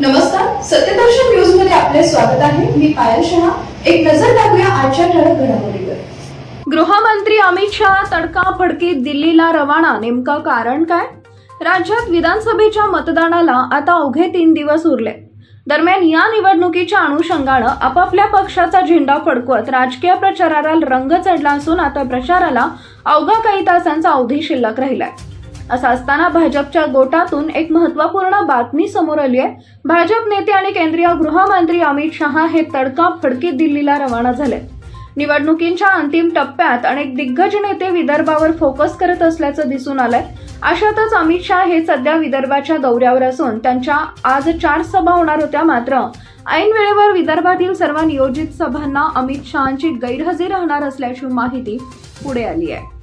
नमस्कार सत्यदर्शन न्यूजमध्ये आपले स्वागत आहे. मी पायल शहा. एक नजर टाकूया आजच्या ठळक घडामोडीवर. गृहमंत्री अमित शहा तडकाफडकीत दिल्लीला रवाना. नेमकं कारण काय? राज्यात विधानसभेच्या मतदानाला आता अवघे तीन दिवस उरले. दरम्यान या निवडणुकीच्या अनुषंगानं आपापल्या पक्षाचा झेंडा फडकवत राजकीय प्रचाराला रंग चढला असून आता प्रचाराला अवघा काही तासांचा अवधी शिल्लक राहिलाय. असं असताना भाजपच्या गोटातून एक महत्त्वपूर्ण बातमी समोर आली आहे. भाजप नेते आणि केंद्रीय गृहमंत्री अमित शहा हे तडका फडकी दिल्लीला रवाना झाले. निवडणुकींच्या अंतिम टप्प्यात अनेक दिग्गज नेते विदर्भावर फोकस करत असल्याचं दिसून आलंय. अशातच अमित शहा हे सध्या विदर्भाच्या दौऱ्यावर असून त्यांच्या आज चार सभा होणार होत्या मात्र ऐन वेळेवर विदर्भातील सर्व नियोजित सभांना अमित शहाची गैरहजेरी राहणार असल्याची माहिती पुढे आली आहे.